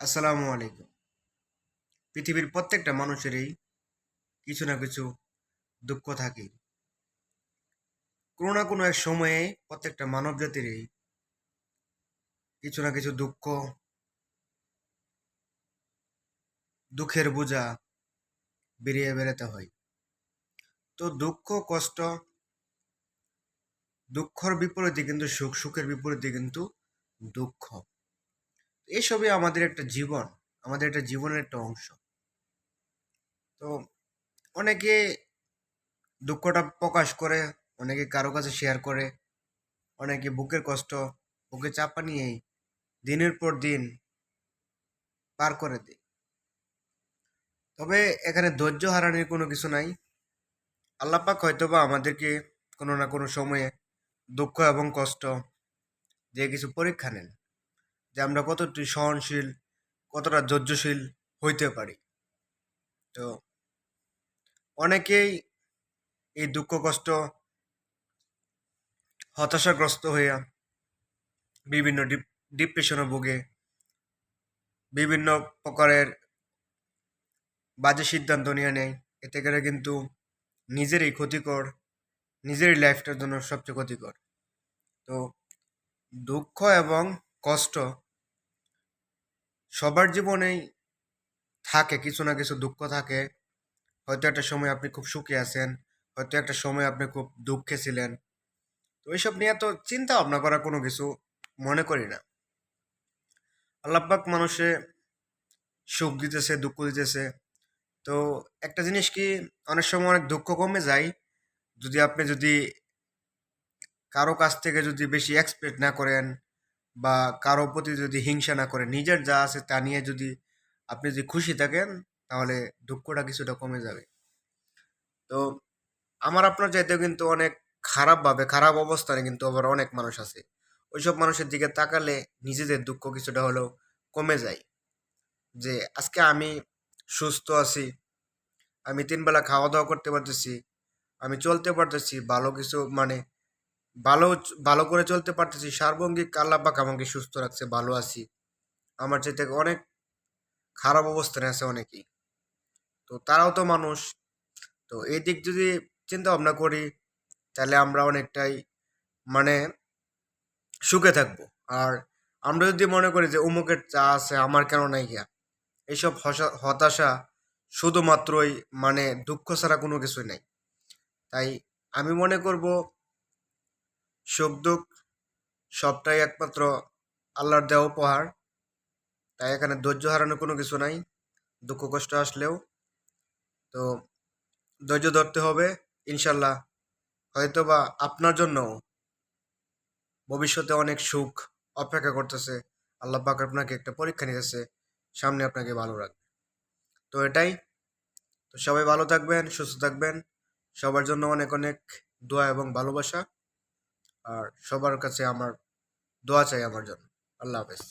আসসালামু আলাইকুম। পৃথিবীর প্রত্যেকটা মানুষেরই কিছু না কিছু দুঃখ থাকে। কোনো না কোনো এক সময়ে প্রত্যেকটা মানব জাতিরই কিছু না কিছু দুঃখ, দুঃখের বোঝা বেরিয়ে বেরোতে হয়। তো দুঃখ, কষ্ট, দুঃখর বিপরীতে কিন্তু সুখ, সুখের বিপরীতে কিন্তু দুঃখ। এসবই আমাদের একটা জীবন, আমাদের একটা জীবনের একটা অংশ। তো অনেকে দুঃখটা প্রকাশ করে, অনেকে কারও কাছে শেয়ার করে, অনেকে বুকের কষ্ট, বুকে চাপা নিয়েই দিনের পর দিন পার করে দেয়। তবে এখানে ধৈর্য হারানোর কোনো কিছু নাই। আল্লাপাক হয়তো বা আমাদেরকে কোনো না কোনো সময়ে দুঃখ এবং কষ্ট দিয়ে কিছু পরীক্ষা নেন। যে আমরা কতটি সহনশীল, কতটা ধৈর্যশীল হইতে পারি। তো অনেকেই এই দুঃখ, কষ্ট, হতাশাগ্রস্ত হইয়া বিভিন্ন ডিপ্রেশনে ভোগে, বিভিন্ন প্রকারের বাজে সিদ্ধান্ত নিয়ে নেয়। এতে করে কিন্তু নিজেরই ক্ষতিকর, নিজেরই লাইফটার জন্য সবচেয়ে ক্ষতিকর। তো দুঃখ এবং কষ্ট সবার জীবনেই থাকে, কিছু না কিছু দুঃখ থাকে। হয়তো একটা সময় আপনি খুব সুখে আছেন, হয়তো একটা সময় আপনি খুব দুঃখে ছিলেন। তো এইসব নিয়ে তো চিন্তা ভাবনা করা কোনো কিছু মনে করি না। আল্লাপাক মানুষে সুখ দিতেছে, দুঃখ দিতেছে। তো একটা জিনিস কি, অনেক সময় অনেক দুঃখ কমে যায়। যদি আপনি যদি কারও কাছ থেকে যদি বেশি এক্সপেক্ট না করেন বা কারও প্রতি যদি হিংসা না করে, নিজের যা আছে তা নিয়ে যদি আপনি যদি খুশি থাকেন, তাহলে দুঃখটা কিছুটা কমে যাবে। তো আমার আপনার চাইতেও কিন্তু অনেক খারাপভাবে খারাপ অবস্থানে কিন্তু আবার অনেক মানুষ আছে। ওইসব মানুষের দিকে তাকালে নিজেদের দুঃখ কিছুটা হলেও কমে যায়। যে আজকে আমি সুস্থ আছি, আমি তিনবেলা খাওয়া দাওয়া করতে পারতেছি, আমি চলতে পারতেছি, ভালো কিছু মানে ভালো ভালো করে চলতে পারতেছি। সার্বঙ্গিক আল্লাপাক আমাকে সুস্থ রাখছে, ভালো আছি। আমার চাইতে অনেক খারাপ অবস্থানে আছে অনেকেই। তো তারাও তো মানুষ। তো এই দিক যদি চিন্তা ভাবনা করি, তাহলে আমরা অনেকটাই মানে সুখে থাকব। আর আমরা যদি মনে করি যে অমুকের চা আছে, আমার কেন নাই গিয়া? এইসব হতাশা শুধুমাত্রই মানে দুঃখ ছাড়া কোনো কিছুই নাই। তাই আমি মনে করব সুখ, দুঃখ, সবটাই একমাত্র আল্লাহর দেওয়া উপহার। তাই এখানে ধৈর্য হারানো কোনো কিছু নাই। দুঃখ, কষ্ট আসলেও। তো ধৈর্য ধরতে হবে, ইনশাল্লাহ। হয়তো বা আপনার জন্য ভবিষ্যতে অনেক সুখ অপেক্ষা করতেছে। আল্লাহ পাক আপনাকে একটা পরীক্ষা নিতেছে, সামনে আপনাকে ভালো রাখবে। তো এটাই। তো সবাই ভালো থাকবেন, সুস্থ থাকবেন। সবার জন্য অনেক অনেক দোয়া এবং ভালোবাসা। আর সবার কাছে আমার দোয়া চাই আমার জন্য। আল্লাহ হাফেজ।